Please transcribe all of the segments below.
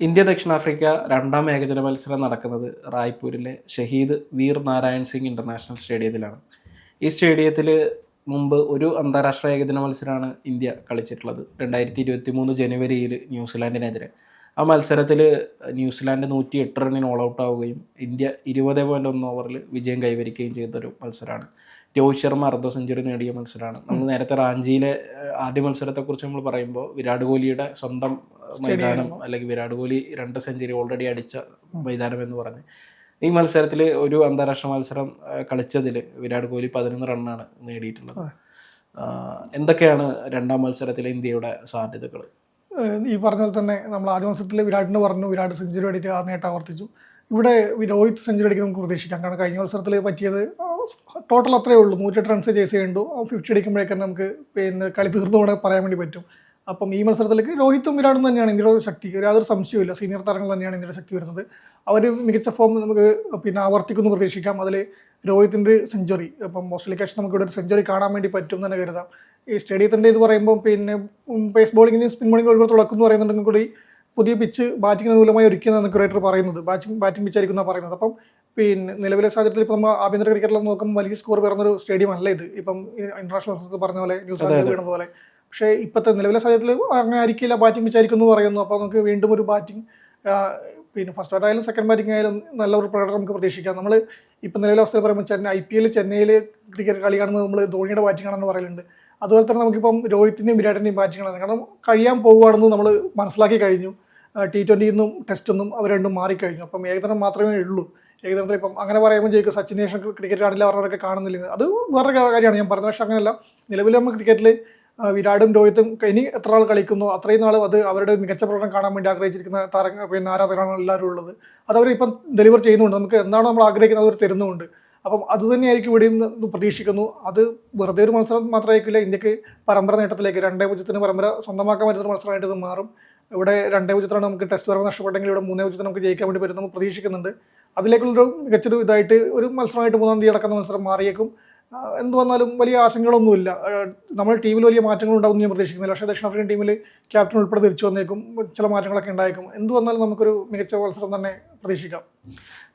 India ദക്ഷിണാഫ്രിക്ക രണ്ടാം ഏകദിന മത്സരം നടക്കുന്നത് റായ്പൂരിലെ ഷഹീദ് വീർ നാരായൺ സിംഗ് ഇന്റർനാഷണൽ സ്റ്റേഡിയത്തിലാണ്. ഈ സ്റ്റേഡിയത്തിൽ മുമ്പ് ഒരു അന്താരാഷ്ട്ര ഏകദിന മത്സരമാണ് ഇന്ത്യ കളിച്ചിട്ടുള്ളത്. രണ്ടായിരത്തി ഇരുപത്തി മൂന്ന് ജനുവരിയിൽ ന്യൂസിലാൻഡിനെതിരെ. ആ മത്സരത്തിൽ ന്യൂസിലാൻഡ് നൂറ്റി എട്ട് റണ്ണിന് ഓൾ ഔട്ട് ആവുകയും ഇന്ത്യ ഇരുപത് പോയിന്റ് ഒന്ന് ഓവറിൽ വിജയം കൈവരിക്കുകയും ചെയ്തൊരു മത്സരമാണ്. രോഹിത് ശർമ്മ അർദ്ധ സെഞ്ചുറി നേടിയ മത്സരമാണ് നമ്മൾ നേരത്തെ റാഞ്ചിയിലെ ആദ്യ മത്സരത്തെക്കുറിച്ച് നമ്മൾ പറയുമ്പോൾ വിരാട് കോഹ്ലിയുടെ സ്വന്തം മൈതാനം അല്ലെങ്കിൽ വിരാട് കോഹ്ലി രണ്ട് സെഞ്ചുറി ഓൾറെഡി അടിച്ച മൈതാനം എന്ന് പറഞ്ഞ്. ഈ മത്സരത്തിൽ ഒരു അന്താരാഷ്ട്ര മത്സരം കളിച്ചതിൽ വിരാട് കോഹ്ലി പതിനൊന്ന് റണ്ണാണ് നേടിയിട്ടുള്ളത്. എന്തൊക്കെയാണ് രണ്ടാം മത്സരത്തിലെ ഇന്ത്യയുടെ സാധ്യതകൾ ഈ പറഞ്ഞ പോലെ തന്നെ നമ്മൾ ആദ്യ മത്സരത്തിൽ വിരാടിന് പറഞ്ഞു വിരാട് സെഞ്ചുറി അടിയിട്ട് ആ നേട്ടം ആവർത്തിച്ചു. ഇവിടെ രോഹിത് സെഞ്ചുറി അടിക്കാൻ നമുക്ക് പ്രതീക്ഷിക്കാം. കാരണം കഴിഞ്ഞ മത്സരത്തിൽ പറ്റിയത് ടോട്ടൽ അത്രയേ ഉള്ളൂ. നൂറ്റെട്ട് റൺസ് ചേസ് ചെയ്യേണ്ടു ഫിഫ്റ്റി അടിക്കുമ്പോഴേക്കും നമുക്ക് പിന്നെ കളി തീർന്നു വേണമെങ്കിൽ പറയാൻ വേണ്ടി പറ്റും. അപ്പം ഈ മത്സരത്തിലേക്ക് രോഹിത്തും വിരാടും തന്നെയാണ് ഇന്ത്യയുടെ ഒരു ശക്തി. യാതൊരു സംശയവുമില്ല. സീനിയർ താരങ്ങൾ തന്നെയാണ് ഇന്ത്യയുടെ ശക്തി വരുന്നത്. അവർ മികച്ച ഫോം നമുക്ക് പിന്നെ ആവർത്തിക്കുന്നു പ്രതീക്ഷിക്കാം. അതിൽ രോഹിത്തിന്റെ സെഞ്ചുറി അപ്പം ഓസ്ട്രേലിയക്ക് നമുക്ക് ഇവിടെ ഒരു സെഞ്ചുറി കാണാൻ വേണ്ടി പറ്റും തന്നെ കരുതാം. ഈ സ്റ്റേഡിയത്തിന്റെ ഇത് പറയുമ്പോൾ പിന്നെ പേസ് ബോളിങ്ങിന് സ്പിൻ ബോളിംഗ് ഒരുപാട് തുളക്കും എന്ന് പറയുന്നുണ്ടെങ്കിൽ കൂടി പുതിയ പിച്ച് ബാറ്റിംഗ് അനുകൂലമായി ഒരുക്കിയെന്നാണ് ക്രിയേറ്റർ പറയുന്നത്. ബാറ്റിംഗ് ബാറ്റിംഗ് പിച്ച് ആയിരിക്കും എന്നാണ് പറയുന്നത്. അപ്പം പിന്നെ നിലവിലെ സാഹചര്യത്തിൽ ഇപ്പം നമ്മൾ ആഭ്യന്തര ക്രിക്കറ്റിൽ നോക്കുമ്പോൾ വലിയ സ്കോർ വരുന്നൊരു സ്റ്റേഡിയം അല്ല ഇത്. ഇപ്പം ഇന്റർനാഷണൽ പറഞ്ഞ പോലെ ന്യൂസിലാൻഡ് വീണത് പോലെ. പക്ഷേ ഇപ്പോഴത്തെ നിലവിലെ സാഹചര്യത്തിൽ അങ്ങനെ ആയിരിക്കില്ല ബാറ്റിംഗ് പിച്ച് ആയിരിക്കും എന്ന് പറയുന്നു. അപ്പോൾ നമുക്ക് വീണ്ടും ഒരു ബാറ്റിംഗ് പിന്നെ ഫസ്റ്റ് ബാറ്റ് ആയാലും സെക്കൻഡ് ബാറ്റിംഗ് ആയാലും നല്ല ഒരു പ്രകടനം നമുക്ക് പ്രതീക്ഷിക്കാം. നമ്മൾ ഇപ്പം നിലവിലെ അവസ്ഥയിൽ പറയുമ്പോൾ ചെന്നൈ ഐ പി എൽ ചെന്നൈയിൽ ക്രിക്കറ്റ് കളി കാണുന്നത് നമ്മൾ ധോണിയുടെ ബാറ്റിംഗ് ആണെന്ന് പറയലുണ്ട്. അതുപോലെ തന്നെ നമുക്കിപ്പം രോഹിത്തിന്റെയും വിരാടിന്റെയും ബാറ്റിംഗ് ആണ് കാരണം കഴിയാൻ പോകുകയാണെന്ന് നമ്മൾ മനസ്സിലാക്കി കഴിഞ്ഞു. ടി ട്വന്റിയിൽ നിന്നും ടെസ്റ്റൊന്നും നിന്നും അവർ രണ്ടും മാറിക്കഴിഞ്ഞു. അപ്പം ഏകദിനം മാത്രമേ ഉള്ളൂ. ഏകദിനത്തിൽ ഇപ്പം അങ്ങനെ പറയുമ്പോൾ ജയിക്കും. സച്ചിൻ നേഷൻ ക്രിക്കറ്റ് ആണെങ്കിൽ അവരവരൊക്കെ കാണുന്നില്ല? അത് വേറെ കാര്യമാണ്. ഞാൻ പറഞ്ഞത് പക്ഷേ അങ്ങനെയല്ല. നിലവിൽ നമ്മൾ ക്രിക്കറ്റിൽ വിരാടും രോഹിത്തും ഇനി എത്ര ആൾ കളിക്കുന്നു? അത്രയും നാൾ അത് അവരുടെ മികച്ച പ്രകടനം കാണാൻ വേണ്ടി ആഗ്രഹിച്ചിരിക്കുന്ന താരങ്ങൾ പിന്നെ ആരാധകരാണ് എല്ലാവരും ഉള്ളത്. അത് അവർ ഇപ്പം ഡെലിവർ ചെയ്യുന്നുണ്ട്. നമുക്ക് എന്താണോ നമ്മൾ ആഗ്രഹിക്കുന്നത് അവർ തരുന്നുമുണ്ട്. അപ്പം അത് തന്നെയായിരിക്കും എന്ന് പ്രതീക്ഷിക്കുന്നു. അത് വെറുതെ ഒരു മത്സരം മാത്രമായിരിക്കില്ല. ഇന്ത്യയ്ക്ക് പരമ്പര നേട്ടത്തിലേക്ക് രണ്ടേ പൂജ്യത്തിന് പരമ്പര സ്വന്തമാക്കാൻ പറ്റുന്ന മത്സരമായിട്ട് ഇത് മാറും. ഇവിടെ രണ്ടേ പൂജ്യത്തിനാണ് നമുക്ക് ടെസ്റ്റ് വരവ് നഷ്ടപ്പെട്ടെങ്കിൽ ഇവിടെ മൂന്നേ പൂജ്യത്തിന് നമുക്ക് ജയിക്കാൻ വേണ്ടി പറ്റും നമ്മൾ പ്രതീക്ഷിക്കുന്നുണ്ട്. അതിലേക്കുള്ളൊരു മികച്ചൊരു ഇതായിട്ട് ഒരു മത്സരമായിട്ട് മൂന്നാം തീയതി അടക്കുന്ന മത്സരം മാറിയേക്കും. എന്ത് വന്നാലും വലിയ ആശങ്കകളൊന്നുമില്ല. നമ്മൾ ടീമിൽ വലിയ മാറ്റങ്ങൾ ഉണ്ടാവും ഞാൻ പ്രതീക്ഷിക്കുന്നില്ല. പക്ഷേ ദക്ഷിണാഫ്രിക്കൻ ടീമിൽ ക്യാപ്റ്റൻ ഉൾപ്പെടെ തിരിച്ചു വന്നേക്കും. ചില മാറ്റങ്ങളൊക്കെ ഉണ്ടായേക്കും. എന്ത് വന്നാലും നമുക്കൊരു മികച്ച മത്സരം തന്നെ പ്രതീക്ഷിക്കാം.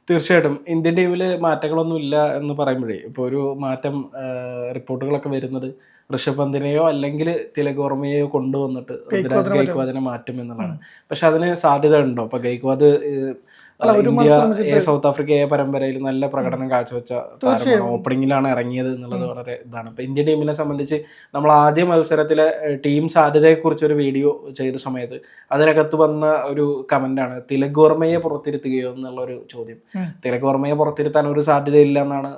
തീർച്ചയായിട്ടും. ഇന്ത്യൻ ടീമിൽ മാറ്റങ്ങളൊന്നും ഇല്ല എന്ന് പറയുമ്പോഴേ ഇപ്പോൾ ഒരു മാറ്റം റിപ്പോർട്ടുകളൊക്കെ വരുന്നത് ഋഷഭ് പന്തിനെയോ അല്ലെങ്കിൽ തിലക് വർമ്മയെയോ കൊണ്ടുവന്നിട്ട് ഗൈക്വാദിനെ മാറ്റും. എന്നുള്ളതാണ്. പക്ഷെ അതിന് സാധ്യത ഉണ്ടോ? അപ്പൊ ഗൈക്വാദ് ഇന്ത്യ സൗത്ത് ആഫ്രിക്കയെ പരമ്പരയിൽ നല്ല പ്രകടനം കാഴ്ചവെച്ച താരമാണ്. ഓപ്പണിംഗിലാണ് ഇറങ്ങിയത് എന്നുള്ളത് വളരെ ഇതാണ്. ഇപ്പൊ ഇന്ത്യൻ ടീമിനെ സംബന്ധിച്ച് നമ്മൾ ആദ്യ മത്സരത്തിലെ ടീം സാധ്യതയെ കുറിച്ച് ഒരു വീഡിയോ ചെയ്ത സമയത്ത് അതിനകത്ത് വന്ന ഒരു കമന്റാണ് തിലക് വർമ്മയെ പുറത്തിരുത്തുകയോ എന്നുള്ള ഒരു ചോദ്യം. ഉം. തിലക് വർമ്മയെ പുറത്തിരുത്താൻ ഒരു സാധ്യതയില്ല എന്നാണ്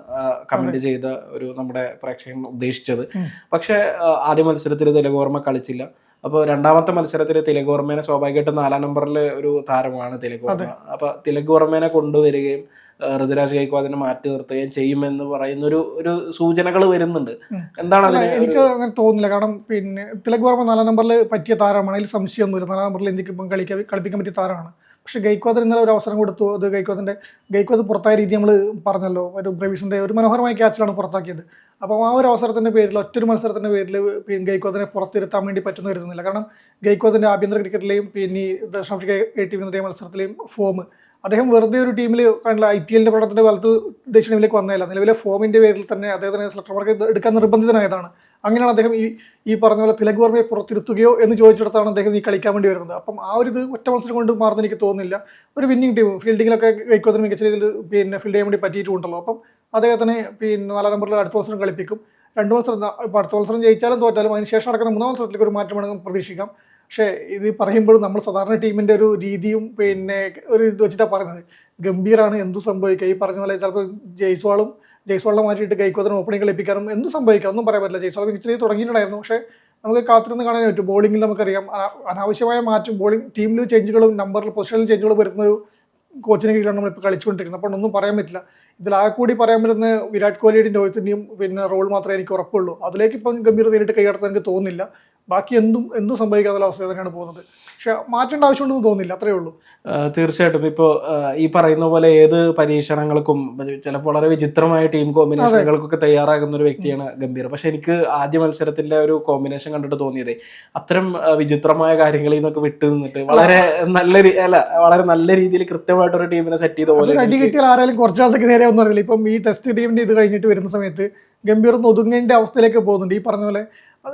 കമന്റ് ചെയ്ത ഒരു നമ്മുടെ പ്രേക്ഷകൻ ഉദ്ദേശിച്ചത്. പക്ഷെ പക്ഷേ ആദ്യ മത്സരത്തിൽ തിലക് വർമ്മ കളിച്ചില്ല. അപ്പോൾ രണ്ടാമത്തെ മത്സരത്തിൽ തിലക് വർമ്മേനെ സ്വാഭാവികമായിട്ടും നാലാം നമ്പറിൽ ഒരു താരമാണ് തിലക് വർമ്മ. അപ്പൊ തിലക് വർമ്മേനെ കൊണ്ടുവരികയും ഋതുരാജ് ഗൈക്വാദിനെ മാറ്റി നിർത്തുകയും ചെയ്യുമെന്ന് പറയുന്ന ഒരു ഒരു സൂചനകൾ വരുന്നുണ്ട്. എന്താണ് അതിന് എനിക്ക് അങ്ങനെ തോന്നുന്നില്ല. കാരണം പിന്നെ തിലക് വർമ്മ നാലാം നമ്പറിൽ പറ്റിയ താരമാണ്. അതിൽ സംശയമൊന്നുമില്ല. നാലാം നമ്പറിൽ ഇന്ത്യയ്ക്ക് ഇപ്പം കളിക്കാൻ കളിപ്പിക്കാൻ പറ്റിയ താരമാണ്. പക്ഷേ ഗൈക്കോദർ ഇന്നലെ ഒരു അവസരം കൊടുത്തു. അത് ഗൈക്വാദിന്റെ ഗൈക്വാദ് പുറത്തായ രീതി നമ്മൾ പറഞ്ഞല്ലോ. ഒരു ബ്രവീസിന്റെ ഒരു മനോഹരമായ ക്യാച്ചിലാണ് പുറത്താക്കിയത്. അപ്പോൾ ആ ഒരു അവസരത്തിന്റെ പേരിൽ ഒറ്റൊരു മത്സരത്തിന്റെ പേരിൽ ഗൈക്കോദിനെ പുറത്തിരുത്താൻ വേണ്ടി പറ്റുന്ന കരുതുന്നില്ല കാരണം ഗൈക്വാദിന്റെ ആഭ്യന്തര ക്രിക്കറ്റിലെയും പിന്നെ ദക്ഷിണാഫ്രിക്ക എ ടീമിന്റെ മത്സരത്തിലെയും ഫോം അദ്ദേഹം വെറുതെ ഒരു ടീമിൽ കണ്ടില്ല ഐ പി എല്ലിന്റെ പ്രകടനത്തിന്റെ കാലത്ത് ദേശീയ ടീമിലേക്ക് വന്നതല്ല. നിലവിലെ ഫോമിന്റെ പേരിൽ തന്നെ അദ്ദേഹത്തിന് സെലക്ടർമാർക്ക് എടുക്കാൻ നിർബന്ധിതനായതാണ്. അങ്ങനെയാണ് അദ്ദേഹം ഈ ഈ പറഞ്ഞ പോലെ തിലക് വർമ്മയെ പുറത്തിരുത്തുകയോ എന്ന് ചോദിച്ചിടത്താണ് അദ്ദേഹം ഈ കളിക്കാൻ വേണ്ടി വരുന്നത്. അപ്പം ആ ഒരു ഇത് ഒറ്റ മത്സരം കൊണ്ട് മാറുന്ന എനിക്ക് തോന്നുന്നില്ല. ഒരു വിന്നിംഗ് ടീം ഫീൽഡിങ്ങിലൊക്കെ കൈക്കോത്തിന് മികച്ച രീതിയിൽ പിന്നെ ഫീൽഡ് ചെയ്യാൻ വേണ്ടി പറ്റിയിട്ടുണ്ടല്ലോ. അപ്പം അദ്ദേഹത്തിന് പിന്നെ നാലാം നമ്പറിൽ അടുത്ത മത്സരം കളിപ്പിക്കും. രണ്ട് മത്സരം ഇപ്പോൾ അടുത്ത മത്സരം ജയിച്ചാലും തോറ്റാലും അതിനുശേഷം നടക്കുന്ന മൂന്നാം മത്സരത്തിലേക്ക് ഒരു മാറ്റം വേണമെന്ന് പ്രതീക്ഷിക്കാം. പക്ഷേ ഇത് പറയുമ്പോഴും നമ്മൾ സാധാരണ ടീമിന്റെ ഒരു രീതിയും പിന്നെ ഒരു ഇത് വെച്ചിട്ടാണ് പറയുന്നത്. ഗംഭീറാണ് എന്ത് സംഭവിക്കുക ഈ പറഞ്ഞ പോലെ ചിലപ്പോൾ ജയ്സ്വാളും ജയ്സ്വാളിനെ മാറ്റിയിട്ട് കൈക്കോത്തിന് ഓപ്പണിംഗ് കളിപ്പിക്കാനും എന്ത് സംഭവിക്കാം? ഒന്നും പറയാൻ പറ്റില്ല. ജയ്സ്വാൾ ഇച്ചിരി തുടങ്ങിയിട്ടുണ്ടായിരുന്നു. പക്ഷേ നമുക്ക് കാത്തിരുന്ന് കാണാൻ പറ്റും. ബോളിംഗിൽ നമുക്കറിയാം. അനാ- അനാവശ്യമായ മാറ്റം ബോളിംഗ് ടീമിൽ ചേഞ്ചുകളും നമ്പറിൽ പൊസിഷനിൽ ചേഞ്ചുകളും വരുന്ന ഒരു കോച്ചിനെ കീഴിലാണ് നമ്മളിപ്പോൾ കളിച്ചുകൊണ്ടിരിക്കുന്നത്. അപ്പോൾ ഒന്നും പറയാൻ പറ്റില്ല. ഇതിൽ ആ കൂടി പറയാൻ പറ്റുന്ന വിരാട് കോഹ്ലിയുടെയും രോഹിത്തിന്റെയും പിന്നെ റോൾ മാത്രമേ എനിക്ക് ഉറപ്പുള്ളൂ. അതിലേക്ക് ഇപ്പം ഗംഭീർ നേരിട്ട് കൈകടത്താൻ എനിക്ക് തോന്നുന്നില്ല. ബാക്കി എന്തും എന്തും സംഭവിക്കാത്ത അവസ്ഥ തന്നെയാണ് പോകുന്നത്. പക്ഷെ മാറ്റേണ്ട ആവശ്യമുണ്ടെന്ന് തോന്നില്ല അത്രേ ഉള്ളൂ. തീർച്ചയായിട്ടും. ഇപ്പോൾ ഈ പറയുന്ന പോലെ ഏത് പരീക്ഷണങ്ങൾക്കും ചിലപ്പോൾ വളരെ വിചിത്രമായ ടീം കോമ്പിനേഷനുകൾക്കൊക്കെ തയ്യാറാകുന്ന ഒരു വ്യക്തിയാണ് ഗംഭീർ. പക്ഷെ എനിക്ക് ആദ്യ മത്സരത്തിന്റെ ഒരു കോമ്പിനേഷൻ കണ്ടിട്ട് തോന്നിയത് അത്തരം വിചിത്രമായ കാര്യങ്ങളിൽ നിന്നൊക്കെ വിട്ടു നിന്നിട്ട് വളരെ നല്ല അല്ല വളരെ നല്ല രീതിയിൽ കൃത്യമായിട്ട് ഒരു ടീമിനെ സെറ്റ് ചെയ്ത പോലെ അടി കിട്ടിയാൽ ആരായാലും കുറച്ചാളത്തേക്ക് നേരെ ഒന്നും അറിയില്ല. ഇപ്പം ഈ ടെസ്റ്റ് ടീമിന്റെ ഇത് കഴിഞ്ഞിട്ട് വരുന്ന സമയത്ത് ഗംഭീർ ഒന്ന് ഒതുങ്ങേണ്ട അവസ്ഥയിലേക്ക് പോകുന്നുണ്ട്. ഈ പറഞ്ഞ പോലെ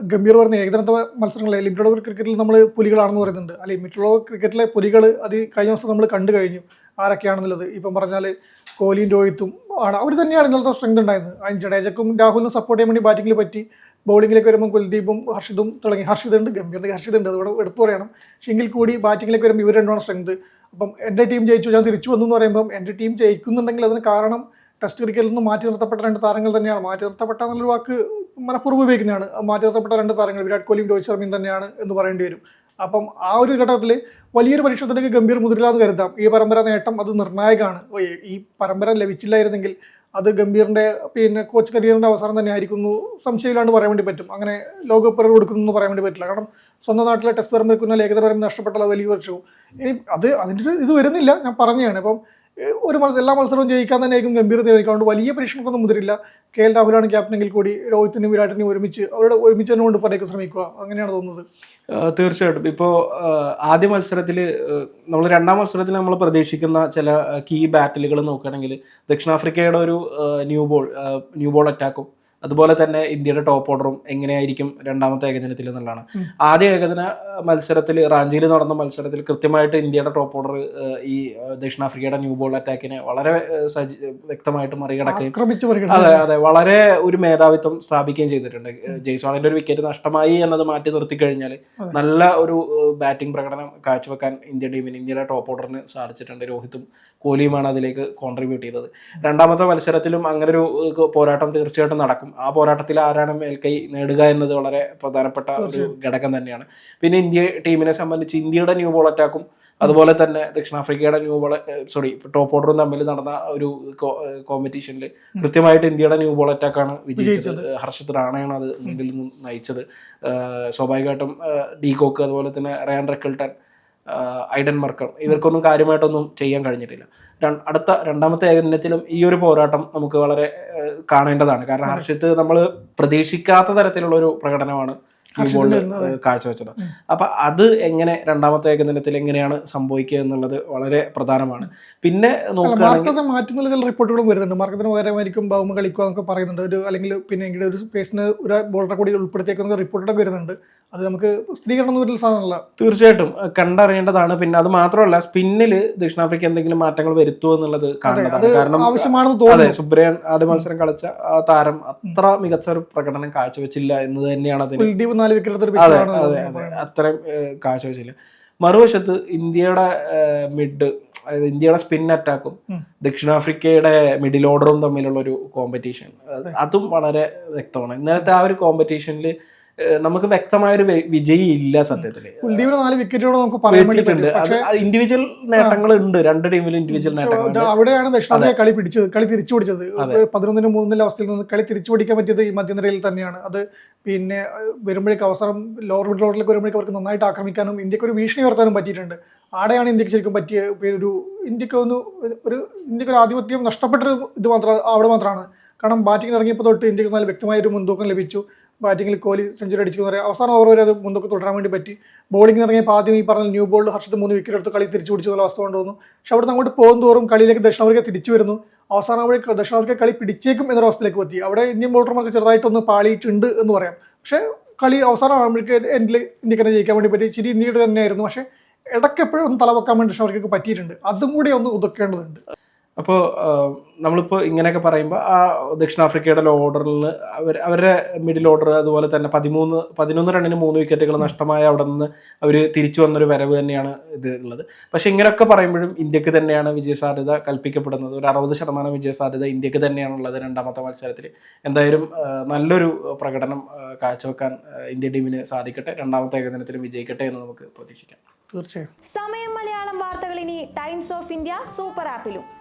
ഗംഭീർ പറഞ്ഞ ഏകദിനത്തെ മത്സരങ്ങളെ ലിമിറ്റഡ് ഓവർ ക്രിക്കറ്റിൽ നമ്മൾ പുലികളാണെന്ന് പറയുന്നുണ്ട്. അല്ലെ ലിമിറ്റഡ് ഓവർ ക്രിക്കറ്റിലെ പുലികൾ അത് കഴിഞ്ഞ ദിവസം നമ്മൾ കണ്ടു കഴിഞ്ഞു. ആരൊക്കെയാണെന്നുള്ളത്. ഇപ്പം പറഞ്ഞാൽ കോഹ്ലിയും രോഹിത്തും ആണ്. അവർ തന്നെയാണ് ഇന്നലത്തെ സ്ട്രെങ്ത് ഉണ്ടായിരുന്നത്. അതിന് ജഡേജക്കും രാഹുലിനും സപ്പോർട്ട് ചെയ്യാൻ വേണ്ടി ബാറ്റിംഗിൽ പറ്റി ബൗളിങ്ങിലേക്ക് വരുമ്പോൾ കുൽദീപും ഹർഷിതും തുടങ്ങി. ഹർഷിദുണ്ട് ഹർഷിത് ഉണ്ട്. അതുകൂടെ എടുത്തു പറയണം. പക്ഷേ എങ്കിൽ കൂടി ബാറ്റിങ്ങിലേക്ക് വരുമ്പോൾ ഇവർ രണ്ടുമാണ് സ്ട്രെങ്ത് അപ്പം എന്റെ ടീം ജയിച്ചു ഞാൻ തിരിച്ചു വന്നു എന്ന് പറയുമ്പം എന്റെ ടീം ജയിക്കുന്നുണ്ടെങ്കിൽ അതിന് കാരണം ടെസ്റ്റ് ക്രിക്കറ്റിൽ നിന്ന് മാറ്റി നിർത്തപ്പെട്ട രണ്ട് താരങ്ങൾ തന്നെയാണ്. മാറ്റി നിർത്തപ്പെട്ട എന്നുള്ളൊരു വാക്ക് മനഃപൂർവം ഉപയോഗിക്കുന്നതാണ്. ആ മാറ്റി നിർത്തപ്പെട്ട രണ്ട് താരങ്ങൾ വിരാട് കോഹ്ലിയും രോഹിത് ശർമ്മയും തന്നെയാണ് എന്ന് പറയേണ്ടി വരും. അപ്പം ആ ഒരു ഘട്ടത്തിൽ വലിയൊരു പരീക്ഷണത്തിലേക്ക് ഗംഭീർ മുതിരില്ല എന്ന് കരുതാം. ഈ പരമ്പര നേട്ടം അത് നിർണായകമാണ്. ഈ- പരമ്പര ലഭിച്ചില്ലായിരുന്നെങ്കിൽ അത് ഗംഭീറിന്റെ പിന്നെ കോച്ച് കരിയറിന്റെ അവസാനം തന്നെ ആയിരിക്കുന്നു. സംശയമില്ലാണ്ട് പറയാൻ വേണ്ടി പറ്റും. അങ്ങനെ ലോകകപ്പ് കൊടുക്കുന്നു എന്ന് പറയാൻ വേണ്ടി പറ്റില്ല. കാരണം സ്വന്തം നാട്ടിലെ ടെസ്റ്റ് പരമ്പരക്കുന്ന ലേഖന പരമ്പര നഷ്ടപ്പെട്ടത് വലിയ വർഷവും ഇനി അത് അതിന്റെ ഒരു ഇത് വരുന്നില്ല. ഞാൻ പറഞ്ഞതാണ്. അപ്പം ഒരു മത്സരം എല്ലാ മത്സരവും ജയിക്കാൻ തന്നെ ആയിരിക്കും ഗംഭീർ തീരുമാനിക്കാണ്ട് വലിയ പരീക്ഷണക്കൊന്നും മുതിരില്ല. കെ എൽ രാഹുലാണ് ക്യാപ്റ്റനെങ്കിൽ കൂടി രോഹിത്തിനും വിരാട്ടിനും ഒരുമിച്ച് അവരുടെ ഒരുമിച്ച് തന്നെ കൊണ്ട് പറയാൻ ശ്രമിക്കുക. അങ്ങനെയാണ് തോന്നുന്നത്. തീർച്ചയായിട്ടും. ഇപ്പോൾ ആദ്യ മത്സരത്തിൽ നമ്മൾ രണ്ടാം മത്സരത്തിൽ നമ്മൾ പ്രതീക്ഷിക്കുന്ന ചില കീ ബാറ്റിലുകൾ നോക്കുകയാണെങ്കിൽ ദക്ഷിണാഫ്രിക്കയുടെ ഒരു ന്യൂ ബോൾ ന്യൂ ബോൾ അറ്റാക്കും അതുപോലെ തന്നെ ഇന്ത്യയുടെ ടോപ്പ് ഓർഡറും എങ്ങനെയായിരിക്കും രണ്ടാമത്തെ ഏകദിനത്തിൽ എന്നുള്ളതാണ്. ആദ്യ ഏകദിന മത്സരത്തിൽ റാഞ്ചിയിൽ നടന്ന മത്സരത്തിൽ കൃത്യമായിട്ട് ഇന്ത്യയുടെ ടോപ്പ് ഓർഡർ ഈ ദക്ഷിണാഫ്രിക്കയുടെ ന്യൂ ബോൾ അറ്റാക്കിനെ വളരെ വ്യക്തമായിട്ട് മറികടക്കുകയും അതെ അതെ വളരെ ഒരു മേധാവിത്വം സ്ഥാപിക്കുകയും ചെയ്തിട്ടുണ്ട്. ജയ്സ്വാളിന്റെ ഒരു വിക്കറ്റ് നഷ്ടമായി എന്നത് മാറ്റി നിർത്തി കഴിഞ്ഞാൽ നല്ല ഒരു ബാറ്റിംഗ് പ്രകടനം കാഴ്ചവെക്കാൻ ഇന്ത്യൻ ടീമിന് ഇന്ത്യയുടെ ടോപ്പ് ഓർഡറിന് സാധിച്ചിട്ടുണ്ട്. രോഹിത്തും കോഹ്ലിയുമാണ് അതിലേക്ക് കോൺട്രിബ്യൂട്ട് ചെയ്തത്. രണ്ടാമത്തെ മത്സരത്തിലും അങ്ങനെ ഒരു പോരാട്ടം തീർച്ചയായിട്ടും നടക്കും. ആ പോരാട്ടത്തിൽ ആരാണ് മേൽക്കൈ നേടുക എന്നത് വളരെ പ്രധാനപ്പെട്ട ഒരു ഘടകം തന്നെയാണ്. പിന്നെ ഇന്ത്യ ടീമിനെ സംബന്ധിച്ച് ഇന്ത്യയുടെ ന്യൂ ബോൾ അറ്റാക്കും അതുപോലെ തന്നെ ദക്ഷിണാഫ്രിക്കയുടെ ന്യൂ ബോൾ സോറി ടോപ്പ് ഓർഡറും തമ്മിൽ നടന്ന ഒരു കോമ്പറ്റീഷനിൽ കൃത്യമായിട്ട് ഇന്ത്യയുടെ ന്യൂ ബോൾ അറ്റാക്കാണ് വിജയിച്ചത്. ഹർഷത് റാണയാണ് അത് മുന്നിൽ നിന്നും നയിച്ചത്. സ്വാഭാവികമായിട്ടും ഡി കോക്ക് അതുപോലെ തന്നെ റയാൻ റെക്കിൾട്ടൺ ഐഡൻ മർക്കർ ഇവർക്കൊന്നും കാര്യമായിട്ടൊന്നും ചെയ്യാൻ കഴിഞ്ഞിട്ടില്ല. അടുത്ത രണ്ടാമത്തെ ഏകദിനത്തിലും ഈ ഒരു പോരാട്ടം നമുക്ക് വളരെ കാണേണ്ടതാണ്. കാരണം ഹർഷിത്ത് നമ്മൾ പ്രതീക്ഷിക്കാത്ത തരത്തിലുള്ള ഒരു പ്രകടനമാണ് ഈ ബോളിൽ കാഴ്ചവെച്ചത്. അപ്പൊ അത് എങ്ങനെ രണ്ടാമത്തെ ഏകദിനത്തിൽ എങ്ങനെയാണ് സംഭവിക്കുക എന്നുള്ളത് വളരെ പ്രധാനമാണ്. പിന്നെ മാർക്കത്തെ മാറ്റുന്ന ചില റിപ്പോർട്ടുകളും വരുന്നുണ്ട്. മാർക്കത്തിന് പകരമായിരിക്കും ബൗമ കളിക്കുക എന്നൊക്കെ പറയുന്നുണ്ട്. ഒരു അല്ലെങ്കിൽ പിന്നെ ഒരു സ്പേസിന് ഒരു ബോളറെ കൂടി ഉൾപ്പെടുത്തിയേക്കുന്ന റിപ്പോർട്ടൊക്കെ വരുന്നുണ്ട്. അത് നമുക്ക് സ്ഥിരീകരണം വരുന്ന സാധനമല്ല. തീർച്ചയായിട്ടും. കണ്ടറിയേണ്ടതാണ്. പിന്നെ അത് മാത്രമല്ല സ്പിന്നിൽ ദക്ഷിണാഫ്രിക്ക എന്തെങ്കിലും മാറ്റങ്ങൾ വരുത്തുമോ എന്നുള്ളത് കാണേണ്ടതാണ് കാരണം ആവശ്യമാണെന്ന് തോന്നുന്നു. സുബ്രയൻ ആദ്യ മത്സരം കളിച്ച ആ താരം അത്ര മികച്ച ഒരു പ്രകടനം കാഴ്ചവെച്ചില്ല എന്ന് തന്നെയാണ് അതിന് കുൽദീപ് നാല് വിക്കറ്റ് എടുത്തൊരു അതെ അതെ അതെ. അത്രയും കാഴ്ചവെച്ചില്ല. മറുവശത്ത് ഇന്ത്യയുടെ മിഡ് അതായത് ഇന്ത്യയുടെ സ്പിൻ അറ്റാക്കും ദക്ഷിണാഫ്രിക്കയുടെ മിഡിൽ ഓർഡറും തമ്മിലുള്ള ഒരു കോമ്പറ്റീഷൻ അതും. വളരെ വ്യക്തമാണ്. ഇന്നലത്തെ ആ ഒരു കോമ്പറ്റീഷനിൽ നമുക്ക് വ്യക്തമായ ഒരു വിജയി ഇല്ല സത്യത്തിൽ. കുൽദീപിന് നാല് വിക്കറ്റുകൾ നമുക്ക് പറയാൻ ഇൻഡിവിജ്വൽ നേട്ടങ്ങൾ ഉണ്ട് രണ്ട് ടീമിലും ഇൻഡിവിജ്വൽ നേട്ടങ്ങളുണ്ട്. ഇത് അവിടെയാണ് ദക്ഷിണാഫ്രിക്ക കളി പിടിച്ചത് കളി തിരിച്ചു പിടിച്ചത്. പതിനൊന്നിന് മൂന്നിന്റെ അവസ്ഥയിൽ നിന്ന് കളി തിരിച്ചു പിടിക്കാൻ പറ്റിയത് ഈ മധ്യനിരയിൽ തന്നെയാണ്. അത് പിന്നെ വരുമ്പോഴേക്ക് അവസരം ലോവർ മിഡ് ഓർഡറിലേക്ക് വരുമ്പോഴേക്ക് അവർക്ക് നന്നായിട്ട് ആക്രമിക്കാനും ഇന്ത്യയ്ക്ക് ഒരു ഭീഷണി ഉയർത്താനും പറ്റിയിട്ടുണ്ട്. ആടെയാണ് ഇന്ത്യയ്ക്ക് ശരിക്കും പറ്റിയ പിന്നെ ഒരു ഇന്ത്യയ്ക്ക് ഒന്ന് ഒരു ഇന്ത്യയ്ക്ക് ഒരു ആധിപത്യം നഷ്ടപ്പെട്ടൊരു ഇത് മാത്രം അവിടെ മാത്രമാണ്. കാരണം ബാറ്റിംഗ് ഇറങ്ങിയപ്പോൾ തൊട്ട് ഇന്ത്യയ്ക്ക് നല്ല വ്യക്തമായ ഒരു മുൻതൂക്കം ലഭിച്ചു. ബാറ്റിംഗിൽ കോഹ്ലി സെഞ്ചുറി അടിച്ചു പറയാം. അവസാന ഓവർ വരെ അത് മുൻതൂക്കം തുടരാൻ വേണ്ടി പറ്റി. ബോളിംഗ് ഇറങ്ങിയ ആദ്യം ഈ പറഞ്ഞ ന്യൂ ബോളിൽ ഹർഷത്ത് മൂന്ന് വിക്കറ്റ് എടുത്ത് കളി തിരിച്ചു പിടിച്ചുള്ള അവസ്ഥ കൊണ്ടുവന്നു. പക്ഷെ അവിടെ അങ്ങോട്ട് പോകും തോറും കളിയിലേക്ക് ദക്ഷിണാഫ്രിക്ക തിരിച്ചു വരുന്നു. അവസാനം അവിടെ ദക്ഷിണാഫ്രിക്ക കളി പിടിച്ചേക്കും എന്നൊരു അവസ്ഥയിലേക്ക് എത്തി. അവിടെ ഇന്ത്യൻ ബോളർമാർക്ക് ചെറുതായിട്ടൊന്ന് പാളിയിട്ടുണ്ട് എന്ന് പറയാം. പക്ഷേ കളി അവസാനം ആകുമ്പോഴേക്ക് എൻഡിൽ ഇന്ത്യയ്ക്ക് തന്നെ ജയിക്കാൻ വേണ്ടി പറ്റി. ചിരി ഇന്ത്യയുടെ തന്നെയായിരുന്നു. പക്ഷേ ഇടയ്ക്ക് എപ്പോഴും ഒന്ന് തലവെക്കാൻ വേണ്ടി ദക്ഷിണാഫ്രിക്കക്ക് പറ്റിയിട്ടുണ്ട്. അതും കൂടി ഒന്ന് ഒതുക്കേണ്ടതുണ്ട്. അപ്പോൾ നമ്മളിപ്പോൾ ഇങ്ങനെയൊക്കെ പറയുമ്പോൾ ആ ദക്ഷിണാഫ്രിക്കയുടെ ഓർഡറിൽ അവർ അവരുടെ മിഡിൽ ഓർഡർ അതുപോലെ തന്നെ പതിമൂന്ന് പതിനൊന്ന് റണ്ണിന് മൂന്ന് വിക്കറ്റുകൾ നഷ്ടമായ അവിടെ നിന്ന് അവർ തിരിച്ചു വന്നൊരു വരവ് തന്നെയാണ് ഇത് ഉള്ളത്. പക്ഷെ ഇങ്ങനെയൊക്കെ പറയുമ്പോഴും ഇന്ത്യയ്ക്ക് തന്നെയാണ് വിജയസാധ്യത കൽപ്പിക്കപ്പെടുന്നത്. ഒരു അറുപത് ശതമാനം വിജയസാധ്യത ഇന്ത്യയ്ക്ക് തന്നെയാണുള്ളത് രണ്ടാമത്തെ മത്സരത്തിൽ എന്തായാലും നല്ലൊരു പ്രകടനം കാഴ്ചവെക്കാൻ ഇന്ത്യ ഇന്ത്യൻ ടീമിന് സാധിക്കട്ടെ. രണ്ടാമത്തെ ഏകദിനത്തിൽ വിജയിക്കട്ടെ എന്ന് നമുക്ക് പ്രതീക്ഷിക്കാം. തീർച്ചയായും. സമയം മലയാളം വാർത്തകൾ ഇനി ടൈംസ് ഓഫ് ഇന്ത്യ സൂപ്പർ ആപ്പിലും